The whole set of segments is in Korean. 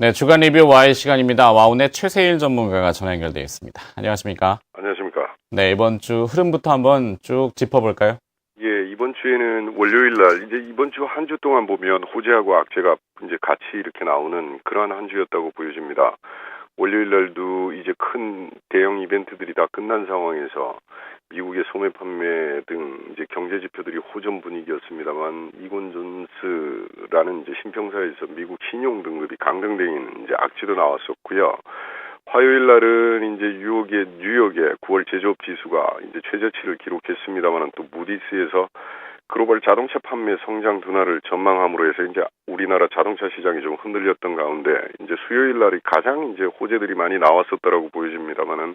네, 주간 리뷰 와의 시간입니다. 와운의 최세일 전문가가 전화 연결되어 있습니다. 안녕하십니까? 안녕하십니까. 네, 이번 주 흐름부터 한번 쭉 짚어볼까요? 예, 이번 주에는 월요일 날, 이제 이번 주 한 주 동안 보면 호재하고 악재가 이제 같이 이렇게 나오는 그러한 한 주였다고 보여집니다. 월요일 날도 이제 큰 대형 이벤트들이 다 끝난 상황에서 미국의 소매 판매 등 이제 경제 지표들이 호전 분위기였습니다만 이곤 존스라는 이제 신평사에서 미국 신용 등급이 강등되는 이제 악재도 나왔었고요. 화요일 날은 이제 뉴욕의 뉴욕의 9월 제조업 지수가 이제 최저치를 기록했습니다만은 또 무디스에서 글로벌 자동차 판매 성장 둔화를 전망함으로 해서 이제 우리나라 자동차 시장이 좀 흔들렸던 가운데 이제 수요일 날이 가장 이제 호재들이 많이 나왔었다라고 보여집니다만은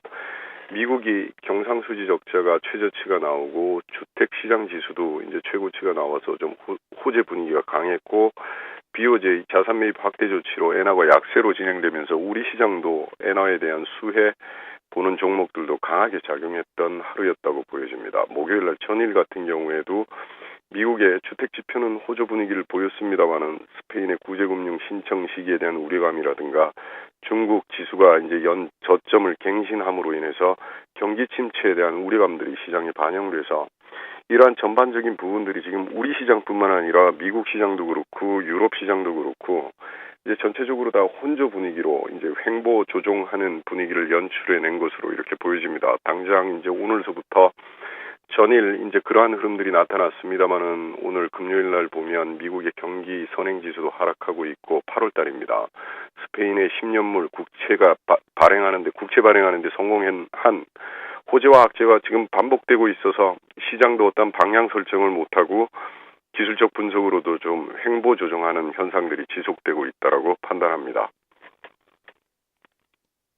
미국이 경상수지 적자가 최저치가 나오고 주택 시장 지수도 이제 최고치가 나와서 좀 호재 분위기가 강했고 BOJ 자산 매입 확대 조치로 엔화가 약세로 진행되면서 우리 시장도 엔화에 대한 수혜 보는 종목들도 강하게 작용했던 하루였다고 보여집니다. 목요일 날 전일 같은 경우에도 미국의 주택 지표는 호조 분위기를 보였습니다만은 스페인의 구제금융 신청 시기에 대한 우려감이라든가 중국 지수가 이제 연 저점을 갱신함으로 인해서 경기 침체에 대한 우려감들이 시장에 반영돼서 이러한 전반적인 부분들이 지금 우리 시장뿐만 아니라 미국 시장도 그렇고 유럽 시장도 그렇고 이제 전체적으로 다 혼조 분위기로 이제 횡보 조종하는 분위기를 연출해낸 것으로 이렇게 보여집니다. 당장 이제 오늘서부터 전일 이제 그러한 흐름들이 나타났습니다만은 오늘 금요일 날 보면 미국의 경기 선행 지수도 하락하고 있고 8월 달입니다. 스페인의 10년물 국채가 바, 발행하는데 국채 발행하는데 성공한 한 호재와 악재가 지금 반복되고 있어서 시장도 어떤 방향 설정을 못하고 기술적 분석으로도 좀 횡보 조정하는 현상들이 지속되고 있다라고 판단합니다.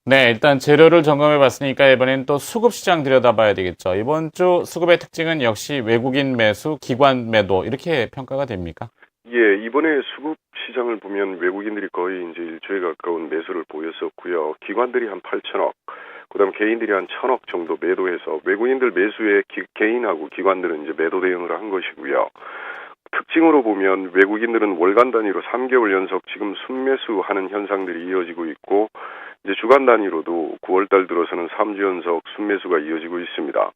네, 일단 재료를 점검해 봤으니까 이번엔 또 수급 시장 들여다봐야 되겠죠. 이번 주 수급의 특징은 역시 외국인 매수, 기관 매도 이렇게 평가가 됩니까? 예, 이번에 수급 시장을 보면 외국인들이 거의 이제 일조에 가까운 매수를 보였었고요. 기관들이 한 8천억, 그다음 개인들이 한 천억 정도 매도해서 외국인들 매수에 기, 개인하고 기관들은 이제 매도 대응을 한 것이고요. 특징으로 보면 외국인들은 월간 단위로 3개월 연속 지금 순매수하는 현상들이 이어지고 있고 이제 주간 단위로도 9월 달 들어서는 3주 연속 순매수가 이어지고 있습니다.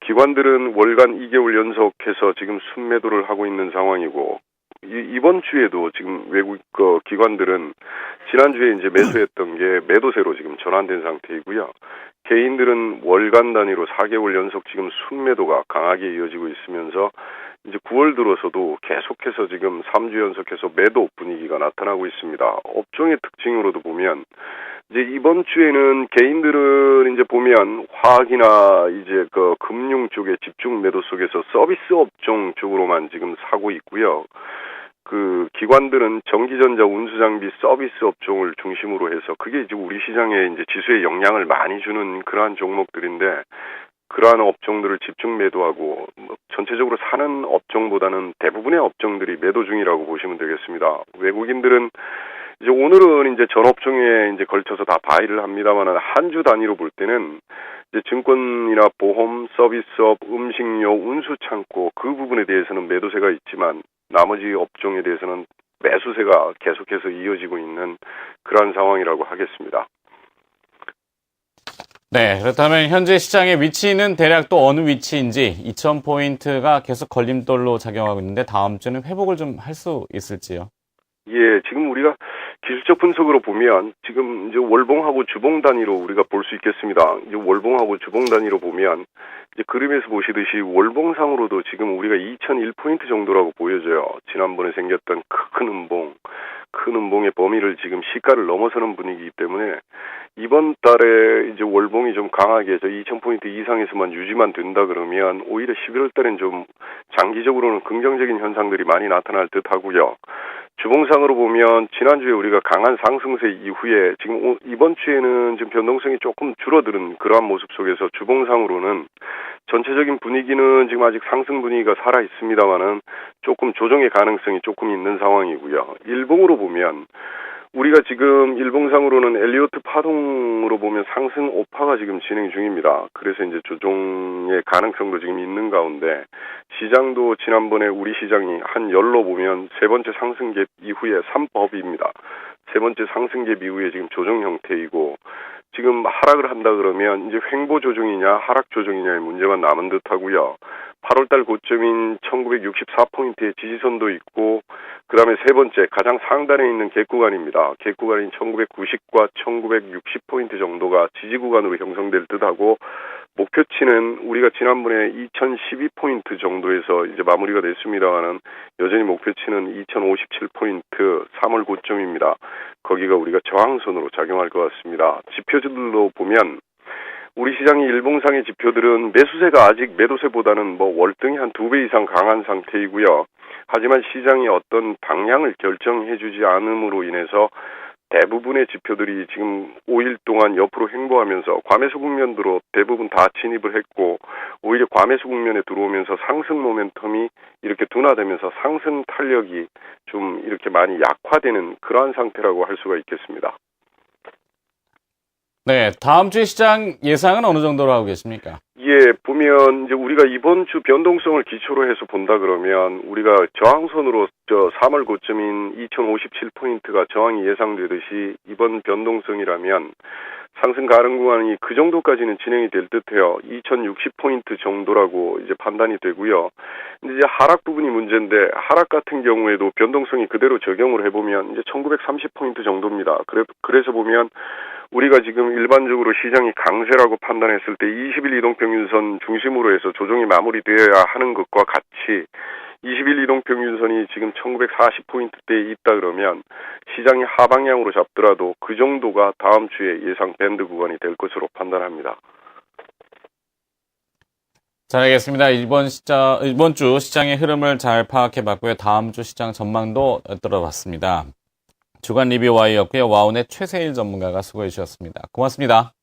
기관들은 월간 2개월 연속해서 지금 순매도를 하고 있는 상황이고 이, 번 주에도 지금 외국 그 기관들은 지난주에 이제 매수했던 게 매도세로 지금 전환된 상태이고요. 개인들은 월간 단위로 4개월 연속 지금 순매도가 강하게 이어지고 있으면서 이제 9월 들어서도 계속해서 지금 3주 연속해서 매도 분위기가 나타나고 있습니다. 업종의 특징으로도 보면 이제 이번 주에는 개인들은 이제 보면 화학이나 이제 그 금융 쪽의 집중 매도 속에서 서비스 업종 쪽으로만 지금 사고 있고요. 그 기관들은 전기전자 운수장비 서비스 업종을 중심으로 해서 그게 이제 우리 시장에 이제 지수에 영향을 많이 주는 그러한 종목들인데 그러한 업종들을 집중 매도하고 뭐 전체적으로 사는 업종보다는 대부분의 업종들이 매도 중이라고 보시면 되겠습니다. 외국인들은 이제 오늘은 이제 전 업종에 이제 걸쳐서 다 바이를 합니다만은 한 주 단위로 볼 때는 이제 증권이나 보험, 서비스업, 음식료, 운수 창고 그 부분에 대해서는 매도세가 있지만 나머지 업종에 대해서는 매수세가 계속해서 이어지고 있는 그러한 상황이라고 하겠습니다. 네, 그렇다면 현재 시장의 위치는 대략 또 어느 위치인지 2,000포인트가 계속 걸림돌로 작용하고 있는데 다음 주는 회복을 좀 할 수 있을지요? 예, 지금 우리가 기술적 분석으로 보면 지금 이제 월봉하고 주봉 단위로 우리가 볼 수 있겠습니다. 이제 월봉하고 주봉 단위로 보면 이제 그림에서 보시듯이 월봉상으로도 지금 우리가 2001포인트 정도라고 보여져요. 지난번에 생겼던 큰 음봉, 큰 음봉의 범위를 지금 시가를 넘어서는 분위기이기 때문에 이번 달에 이제 월봉이 좀 강하게 저 2000포인트 이상에서만 유지만 된다 그러면 오히려 11월 달엔 좀 장기적으로는 긍정적인 현상들이 많이 나타날 듯 하고요. 주봉상으로 보면 지난주에 우리가 강한 상승세 이후에 지금 이번 주에는 지금 변동성이 조금 줄어드는 그러한 모습 속에서 주봉상으로는 전체적인 분위기는 지금 아직 상승 분위기가 살아 있습니다만은 조금 조정의 가능성이 조금 있는 상황이고요. 일봉으로 보면 우리가 지금 일봉상으로는 엘리오트 파동으로 보면 상승 오파가 지금 진행 중입니다. 그래서 이제 조정의 가능성도 지금 있는 가운데 시장도 지난번에 우리 시장이 한 열로 보면 세 번째 상승 갭 이후에 3법입니다. 세 번째 상승계 이후에 지금 조정 형태이고 지금 하락을 한다 그러면 이제 횡보 조정이냐 하락 조정이냐의 문제만 남은 듯 하고요. 8월달 고점인 1964포인트의 지지선도 있고 그 다음에 세 번째 가장 상단에 있는 갭 구간입니다. 갭 구간인 1990과 1960포인트 정도가 지지 구간으로 형성될 듯하고 목표치는 우리가 지난번에 2012포인트 정도에서 이제 마무리가 됐습니다만은 여전히 목표치는 2057포인트 3월 고점입니다. 거기가 우리가 저항선으로 작용할 것 같습니다. 지표들로 보면 우리 시장의 일봉상의 지표들은 매수세가 아직 매도세보다는 뭐 월등히 한 두 배 이상 강한 상태이고요. 하지만 시장이 어떤 방향을 결정해 주지 않음으로 인해서 대부분의 지표들이 지금 5일 동안 옆으로 횡보하면서 과매수 국면으로 대부분 다 진입을 했고 오히려 과매수 국면에 들어오면서 상승 모멘텀이 이렇게 둔화되면서 상승 탄력이 좀 이렇게 많이 약화되는 그러한 상태라고 할 수가 있겠습니다. 네, 다음 주 시장 예상은 어느 정도로 하고 계십니까? 예, 보면 이제 우리가 이번 주 변동성을 기초로 해서 본다 그러면 우리가 저항선으로 저 3월 고점인 2057포인트가 저항이 예상되듯이 이번 변동성이라면 상승 가능 구간이 그 정도까지는 진행이 될 듯해요. 2060포인트 정도라고 이제 판단이 되고요. 이제 하락 부분이 문제인데 하락 같은 경우에도 변동성이 그대로 적용을 해보면 이제 1930포인트 정도입니다. 그래, 그래서 보면 우리가 지금 일반적으로 시장이 강세라고 판단했을 때 20일 이동평균선 중심으로 해서 조정이 마무리되어야 하는 것과 같이 20일 이동평균선이 지금 1940포인트대에 있다 그러면 시장이 하방향으로 잡더라도 그 정도가 다음 주에 예상 밴드 구간이 될 것으로 판단합니다. 잘 알겠습니다. 이번 시장, 이번 주 시장의 흐름을 잘 파악해 봤고요. 다음 주 시장 전망도 들어봤습니다. 주간 리뷰 와이였고요. 와운의 최세일 전문가가 수고해 주셨습니다. 고맙습니다.